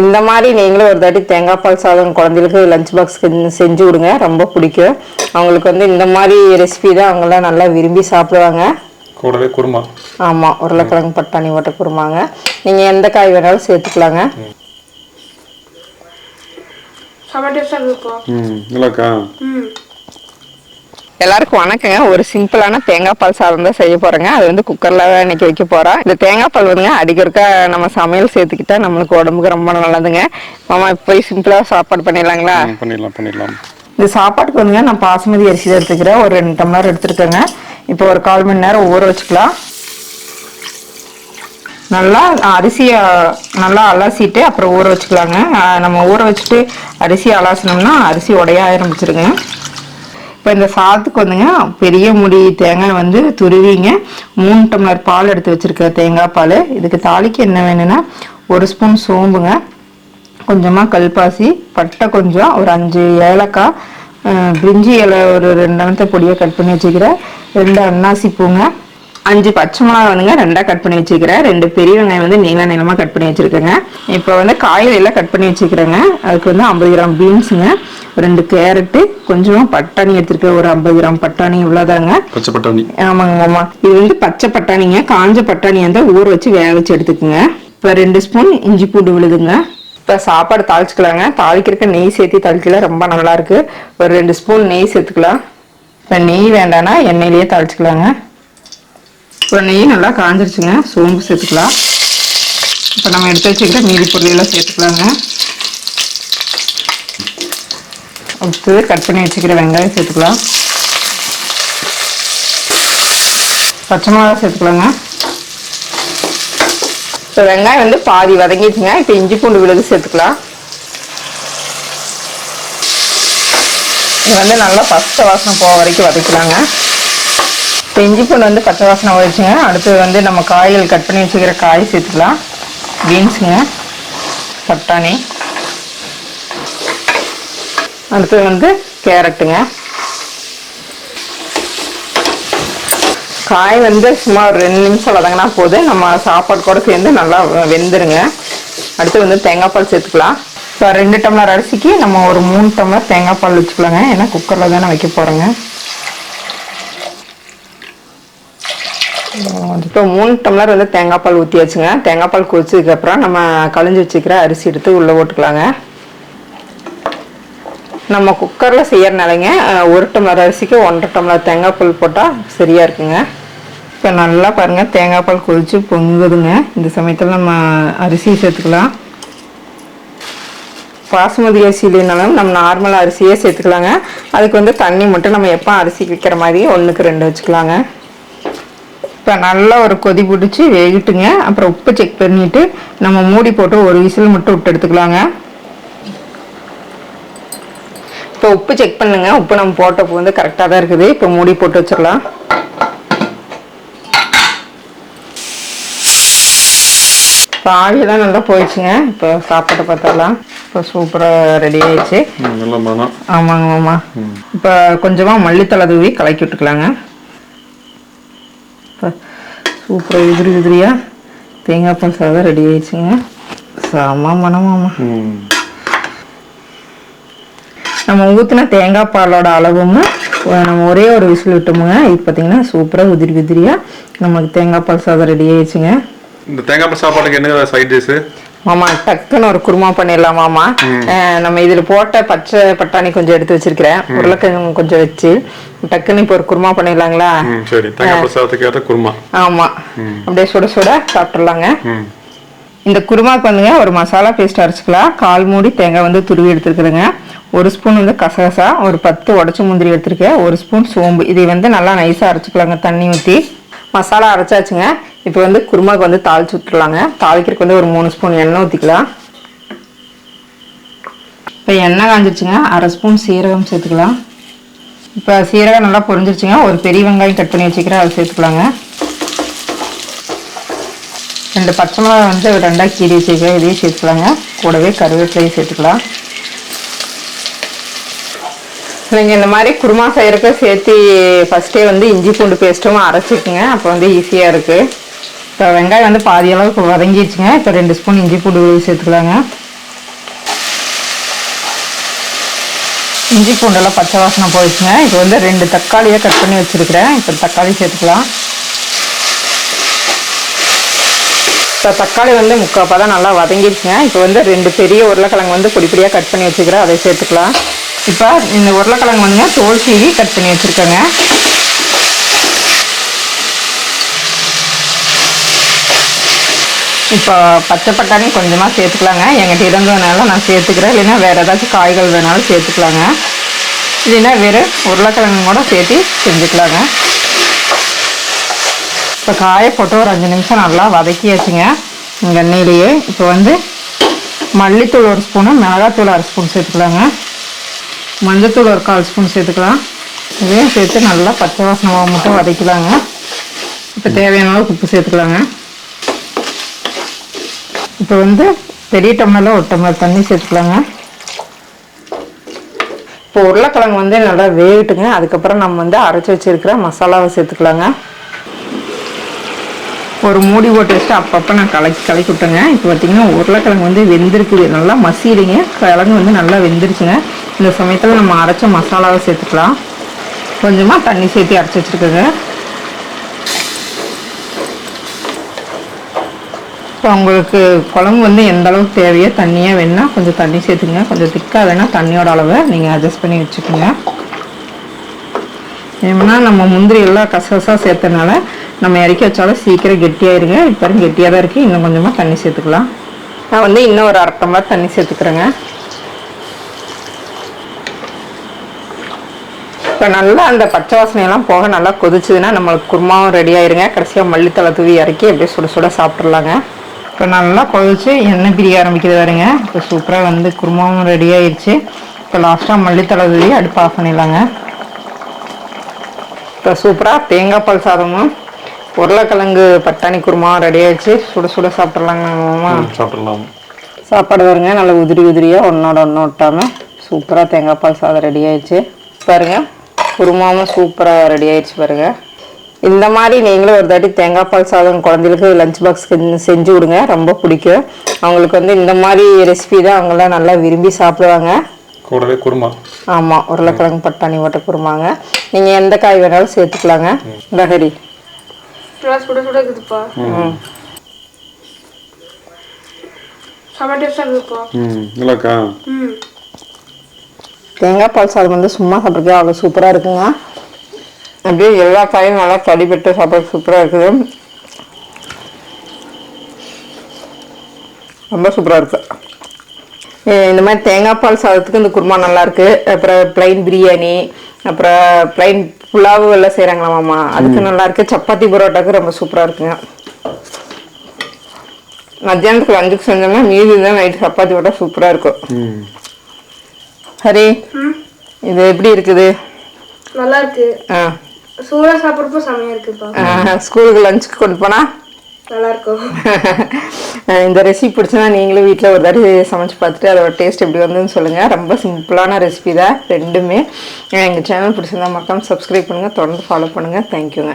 இந்த மாதிரி நீங்களும் ஒரு தாட்டி தேங்காய் பால் சாதம் குழந்தைகளுக்கு லஞ்ச் பாக்ஸ்க்கு செஞ்சு கொடுங்க ரொம்ப பிடிக்கும். அவங்களுக்கு வந்து இந்த மாதிரி ரெசிபி தான் அவங்களாம் நல்லா விரும்பி சாப்பிடுவாங்க. கூடவே குருமா. ஆமாம் உருளைக்கிழங்கு பட்டாணி ஓட்ட குருமாங்க. நீங்கள் எந்த காய் வேணாலும் சேர்த்துக்கலாங்க. ம் நல்லாக்கா ம். எல்லாருக்கும் வணக்கங்க. ஒரு சிம்பிளான தேங்காய் பால் சாதம் தான் செய்ய போறேங்க. அது வந்து குக்கர்ல இன்னைக்கு வைக்க போறோம் இந்த தேங்காய் பால் வந்துங்க அடிக்கொருக்கா நம்ம சமையல் சேர்த்துக்கிட்டா நம்மளுக்கு உடம்புக்கு ரொம்ப நல்லதுங்க. மாமா இப்போ போய் சிம்பிளா சாப்பாடு பண்ணிடலாங்களா? பண்ணிடலாம் பண்ணிடலாம். இந்த சாப்பாட்டுக்கு வந்துங்க நான் பாசுமதி அரிசி தான் எடுத்துக்கிறேன். ஒரு ரெண்டு டம்ளர் எடுத்துருக்கேங்க. இப்போ ஒரு கால் மணி நேரம் ஊற வச்சுக்கலாம். நல்லா அரிசியை நல்லா அலசிட்டு அப்புறம் ஊற வச்சுக்கலாங்க. நம்ம ஊற வச்சுட்டு அரிசி அலசணும்னா அரிசி உடைய ஆரம்பிச்சிருங்க இப்போ இந்த சாதத்துக்கு வந்துங்க பெரிய முடி தேங்காய் வந்து துருவிங்க. மூணு டம்ளர் பால் எடுத்து வச்சிருக்க தேங்காய் பால். இதுக்கு தாளிக்கு என்ன வேணும்னா ஒரு ஸ்பூன் சோம்புங்க. கொஞ்சமாக கல்பாசி பட்டை கொஞ்சம் ஒரு அஞ்சு ஏலக்காய் பிரிஞ்சி இலை ஒரு ரெண்டு அனத்தை பொடியாக கட் பண்ணி வச்சுக்கிறேன் ரெண்டு அன்னாசி பூங்க. அஞ்சு பச்சை மிளகா வந்துங்க ரெண்டாக கட் பண்ணி வச்சுக்கிறேன் ரெண்டு பெரிய வெங்காயம் வந்து நீள நீளமாக கட் பண்ணி வச்சுருக்கேங்க. இப்போ வந்து காய்கறி எல்லாம் கட் பண்ணி வச்சுக்கிறேங்க அதுக்கு வந்து ஐம்பது கிராம் பீன்ஸுங்க. ரெண்டு கேரட்டு கொஞ்சமாக பட்டாணி எடுத்துருக்கேன். ஒரு ஐம்பது கிராம் பட்டாணி இவ்வளோதாங்க பச்சை பட்டாணி. ஆமாங்க ஆமா இது வந்து பச்சை பட்டாணிங்க. காஞ்ச பட்டாணி வந்து ஊற வச்சு வேக வச்சு எடுத்துக்கோங்க. இப்போ ரெண்டு ஸ்பூன் இஞ்சி பூண்டு விழுதுங்க. இப்போ சாப்பாடு தாளிச்சுக்கலாங்க. தாளிக்கிறதுக்கு நெய் சேர்த்து தாளிக்கல. ரொம்ப நல்லா இருக்கு. ஒரு ரெண்டு ஸ்பூன் நெய் சேர்த்துக்கலாம். இப்போ நெய் வேண்டாம்னா எண்ணெயிலேயே தாளிச்சுக்கலாங்க. இப்போ நெய் நல்லா காஞ்சிருச்சுங்க. சோம்பு சேர்த்துக்கலாம். இப்போ நம்ம எடுத்து வச்சுக்கிட்ட மீதி பொருளெல்லாம் சேர்த்துக்கலாங்க. அடுத்து கட் பண்ணி வச்சுக்கிற வெங்காயம் சேர்த்துக்கலாம். பச்சை மிளகா சேர்த்துக்கலாங்க. இப்போ வெங்காயம் வந்து பாதி வதங்கிடுச்சுங்க. இப்போ இஞ்சி பூண்டு விழுது சேர்த்துக்கலாம். இது வந்து நல்லா பச்சை வாசனை போக வரைக்கும் வதக்கலாங்க. இப்போ இஞ்சி பூண்டு வந்து பச்சை வாசனை வச்சுங்க அடுத்து வந்து நம்ம காய்கள் கட் பண்ணி வச்சுக்கிற காய் சேர்த்துக்கலாம். பீன்ஸுங்க பட்டாணி. அடுத்து வந்து கேரட்டுங்க. காய் வந்து சும்மா ஒரு ரெண்டு நிமிஷம் வதங்கினா போதும். நம்ம சாப்பாடு கூட சேர்ந்து நல்லா வெந்துருங்க. அடுத்து வந்து தேங்காய் பால் சேர்த்துக்கலாம். இப்போ ரெண்டு டம்ளர் அரிசிக்கு நம்ம ஒரு மூணு டம்ளர் தேங்காய் பால் வச்சுக்கலாங்க. ஏன்னா குக்கரில் தானே வைக்க போகிறோங்க இப்போ மூணு டம்ளர் வந்து தேங்காய் பால் ஊற்றியாச்சுங்க தேங்காய் பால் கொதிச்சதுக்கப்புறம் நம்ம கழிஞ்சு வச்சுக்கிற அரிசி எடுத்து உள்ளே போட்டுக்கலாங்க. நம்ம குக்கரில் செய்யறனாலங்க ஒரு டம்ளர் அரிசிக்கு ஒன்றரை டம்ளர் தேங்காய் பால் போட்டால் சரியாக இருக்குங்க. இப்போ நல்லா பாருங்கள் தேங்காய் பால் கொதித்து பொங்குதுங்க. இந்த சமயத்தில் நம்ம அரிசி சேர்த்துக்கலாம். பாசுமதி அரிசி இல்லைனாலும் நம்ம நார்மல் அரிசியே சேர்த்துக்கலாங்க. அதுக்கு வந்து தண்ணி மட்டும் நம்ம எப்போ அரிசி வைக்கிற மாதிரி ஒன்றுக்கு ரெண்டு வச்சுக்கலாங்க. இப்போ நல்லா ஒரு கொதி பிடிச்சி வேகிட்டுங்க. அப்புறம் உப்பு செக் பண்ணிவிட்டு நம்ம மூடி போட்டு ஒரு விசில் மட்டும் விட்டு எடுத்துக்கலாங்க. இப்போ உப்பு செக் பண்ணுங்க. உப்பு நம்ம போட்டப்போ வந்து கரெக்டாக தான் இருக்குது. இப்போ மூடி போட்டு வச்சிடலாம். இப்போ ஆவியெல்லாம் நல்லா போயிடுச்சுங்க. இப்போ சாப்பாட்டை பார்த்தாலாம் இப்போ சூப்பராக ரெடி ஆயிடுச்சு. ஆமாங்க மாமா. இப்போ கொஞ்சமாக மல்லித்தலை தூவி கலக்கி விட்டுக்கலாங்க. இப்போ சூப்பராக உதிரி உதிரியாக தேங்காய் பால் சாதம் ரெடி ஆயிடுச்சுங்க. செம மனமாமா. நம்ம ஊற்றின தேங்காய் பாலோட அளவும் நம்ம ஒரே ஒரு விசில் விட்டோமுங்க. இது பார்த்தீங்கன்னா சூப்பராக உதிரி உதிரியாக நமக்கு தேங்காய் பால் சாதம் ரெடி ஆயிடுச்சுங்க. இந்த தேங்காய் பால் சாப்பாட்டுக்கு என்ன சைட் டிஷ்ஷு மாமா டக்குன்னு ஒரு குருமா பண்ணிடலாம் மாமா. நம்ம இதில் போட்ட பச்சை பட்டாணி கொஞ்சம் எடுத்து வச்சிருக்கிறேன். உருளைக்கிழங்கு கொஞ்சம் வச்சு. டக்குன்னு இப்போ ஒரு குருமா பண்ணிடலாங்களா? சரி. தேங்காய் பால் சாதத்துக்கு ஏற்ற குருமா. ஆமா. அப்படியே சுட சுட சாப்பிட்றலாங்க இந்த குருமாக்கு வந்துங்க ஒரு மசாலா பேஸ்ட் அரைச்சிக்கலாம். கால் மூடி தேங்காய் வந்து துருவி எடுத்துருக்குறேங்க. ஒரு ஸ்பூன் வந்து கசகசா ஒரு பத்து உடச்ச முந்திரி எடுத்திருக்கேன். ஒரு ஸ்பூன் சோம்பு. இதை வந்து நல்லா நைஸாக அரைச்சிக்கலாங்க தண்ணி ஊற்றி மசாலா அரைச்சாச்சுங்க. இப்போ வந்து குருமாக்கு வந்து தாளிச்சு விட்டுறலாங்க தாளிக்கிறதுக்கு வந்து ஒரு மூணு ஸ்பூன் எண்ணெய் ஊற்றிக்கலாம் இப்போ எண்ணெய் காஞ்சிருச்சுங்க. அரை ஸ்பூன் சீரகம் சேர்த்துக்கலாம். இப்போ சீரகம் நல்லா பொரிஞ்சிருச்சுங்க. ஒரு பெரிய வெங்காயம் கட் பண்ணி வச்சுக்கிறேன். அதை சேர்த்துக்கலாங்க. ரெண்டு பச்சை மிளகா வந்து ரெண்டாக கீரி வச்சுக்கிறேன் இதையும் சேர்த்துக்கலாங்க. கூடவே கருவேப்பிலையும் சேர்த்துக்கலாம். நீங்கள் இந்த மாதிரி குருமா செய்கிறக்க சேர்த்து ஃபஸ்ட்டே வந்து இஞ்சி பூண்டு பேஸ்ட்டும் அரைச்சிக்குங்க அப்போ வந்து ஈஸியாக இருக்குது இப்போ வெங்காயம் வந்து பாதி அளவுக்கு வதங்கிடுச்சுங்க. இப்போ ரெண்டு ஸ்பூன் இஞ்சி பூண்டு சேர்த்துக்கலாங்க. இஞ்சி பூண்டெல்லாம் பச்சை வாசனை போயிடுச்சுங்க. இப்போ வந்து ரெண்டு தக்காளியாக கட் பண்ணி வச்சுருக்கிறேன். இப்போ தக்காளி சேர்த்துக்கலாம். இப்போ தக்காளி வந்து முக்காப்பாக தான் நல்லா வதங்கிடுச்சுங்க. இப்போ வந்து ரெண்டு பெரிய உருளைக்கிழங்கு வந்து பொடிப்படியாக கட் பண்ணி வச்சுக்கிறேன். அதை சேர்த்துக்கலாம். இப்போ இந்த உருளைக்கிழங்கு வந்துங்க தோல் சீவி கட் பண்ணி வச்சுருக்கேங்க. இப்போ பச்சை பட்டாணி கொஞ்சமாக சேர்த்துக்கலாங்க. எங்கிட்ட இருந்ததுனால நான் சேர்த்துக்கிறேன். இல்லைன்னா வேறு ஏதாச்சும் காய்கள் வேணாலும் சேர்த்துக்கலாங்க. இல்லைன்னா வெறும் உருளைக்கிழங்கு கூட சேர்த்து செஞ்சுக்கலாங்க. இப்போ காயை போட்டு ஒரு அஞ்சு நிமிஷம் நல்லா வதக்கியாச்சுங்க. இங்கே எண்ணெயிலேயே இப்போ வந்து மல்லித்தூள் ஒரு ஸ்பூனு மிளகாத்தூள் அரை ஸ்பூன் சேர்த்துக்கலாங்க. மஞ்சத்தூள் ஒரு கால் ஸ்பூன் சேர்த்துக்கலாம். இதையும் சேர்த்து நல்லா பச்சை வாசனை மட்டும் வதக்கலாங்க இப்போ தேவையான அளவுக்கு உப்பு சேர்த்துக்கலாங்க. இப்போ வந்து பெரிய டம்ளரில் ஒரு டம்ளர் தண்ணி சேர்த்துக்கலாங்க. இப்போ உருளைக்கிழங்கு வந்து நல்லா வேகட்டுங்க. அதுக்கப்புறம் நம்ம வந்து அரைச்சி வச்சிருக்கிற மசாலாவை சேர்த்துக்கலாங்க. ஒரு மூடி போட்டு வச்சுட்டு அப்பப்போ நான் கலக்கி கலக்கி விட்டேங்க. இப்போ பார்த்தீங்கன்னா உருளைக்கிழங்கு வந்து வெந்திருக்குது. நல்லா மசிடுங்க கிழங்கு வந்து நல்லா வெந்துருச்சுங்க. இந்த சமயத்தில் நம்ம அரைச்ச மசாலாவை சேர்த்துக்கலாம். கொஞ்சமாக தண்ணி சேர்த்து அரைச்சி வச்சுருக்கோங்க. இப்போ உங்களுக்கு குழம்பு வந்து எந்த அளவுக்கு தேவையோ தண்ணியாக வேணால் கொஞ்சம் தண்ணி சேர்த்துங்க கொஞ்சம் திக்காக வேணால் தண்ணியோட அளவை நீங்கள் அட்ஜஸ்ட் பண்ணி வச்சுக்கோங்க. ஏன்னா நம்ம முந்திரி எல்லாம் கசகசாக சேர்த்தனால நம்ம இறக்கி வச்சாலும் சீக்கிரம் கெட்டியாயிருங்க. இப்போ வரைக்கும் கெட்டியாக தான் இருக்குது இன்னும் கொஞ்சமாக தண்ணி சேர்த்துக்கலாம். நான் வந்து இன்னும் ஒரு அரை டம்ளர் தண்ணி சேர்த்துக்கிறேங்க. இப்போ நல்லா அந்த பச்சை வாசனையெல்லாம் போக நல்லா கொதிச்சுதுன்னா நம்மளுக்கு குருமாவும் ரெடி ஆயிருங்க. கடைசியாக மல்லித்தலை தூவி இறக்கி அப்படியே சுட சுட சாப்பிட்றலாங்க இப்போ நல்லா கொதிச்சு எண்ணெய் பிரிய ஆரம்பிக்குது பாருங்க. இப்போ சூப்பராக வந்து குருமாவும் ரெடி ஆயிடுச்சு இப்போ லாஸ்ட்டாக மல்லித்தலை தூவி அடுப்பு ஆஃப் பண்ணிடலாங்க. இப்போ சூப்பராக தேங்காய் பால் சாதமும் உருளைக்கிழங்கு பட்டாணி குருமாவும் ரெடி ஆயிடுச்சு சுட சுட சாப்பிட்றலாங்க மாமா. ம், சாப்பிடலாம். சாப்பாடு வருங்க நல்லா உதிரி உதிரியாக ஒன்றோட ஒன்று ஒட்டாமல் சூப்பராக தேங்காய் பால் சாதம் ரெடி ஆயிடுச்சு பாருங்க குருமாவும் சூப்பராக ரெடி ஆயிடுச்சு பாருங்க. இந்த மாதிரி நீங்களும் ஒரு தாட்டி தேங்காய் பால் சாதம் குழந்தைகளுக்கு லஞ்ச் பாக்ஸ்க்கு செஞ்சு கொடுங்க ரொம்ப பிடிக்கும். அவங்களுக்கு வந்து இந்த மாதிரி ரெசிபி தான் அவங்களாம் நல்லா விரும்பி சாப்பிடுவாங்க. கூடவே குருமா. ஆமாம் உருளைக்கிழங்கு பட்டாணி ஓட்ட குருமாங்க. நீங்கள் எந்த காய் வேணாலும் சேர்த்துக்கலாங்க. சுட சுட இருக்குதுப்பா. ம். தேங்காய் பால் சாதம் வந்து சும்மா சாப்பிட்றதுக்கு அவ்வளோ சூப்பராக இருக்குங்க. அப்படியே எல்லா காயும் நல்லா கடிபட்டு சாப்பிட சூப்பராக இருக்குது. ரொம்ப சூப்பராக இருக்கு. அஹ் இந்த மாதிரி தேங்காய் பால் சாதத்துக்கு இந்த குருமா நல்லா இருக்கு. அப்புறம் பிளைன் பிரியாணி அப்புறம் பிளைன் புலாவு எல்லாம் செய்கிறாங்களா மாமா அதுக்கு நல்லா இருக்கு. சப்பாத்தி பரோட்டாக்கு ரொம்ப சூப்பராக இருக்குங்க. மத்தியானத்துக்கு லஞ்சுக்கு செஞ்சோம்னா மீதி தான் நைட்டு சப்பாத்தி போட்டால் சூப்பராக இருக்கும். ஹரி இது எப்படி இருக்குது? நல்லா இருக்கு. ஆ. சூடாக சாப்பிட்றப்போ செம்மையாக இருக்குப்பா. ஸ்கூலுக்கு லஞ்சுக்கு கொண்டு போனா? நல்லா இருக்கும் இந்த ரெசிபி பிடிச்சனா நீங்களும் வீட்டில் ஒரு தடவை சமைச்சு பார்த்துட்டு அதோட டேஸ்ட் எப்படி வந்ததுன்னு சொல்லுங்கள் ரொம்ப சிம்பிளான ரெசிபி தான் ரெண்டுமே. எங்கள் சேனல் பிடிச்சிருந்தா மறக்காம சப்ஸ்கிரைப் பண்ணுங்கள் தொடர்ந்து ஃபாலோ பண்ணுங்கள் தேங்க்யூங்க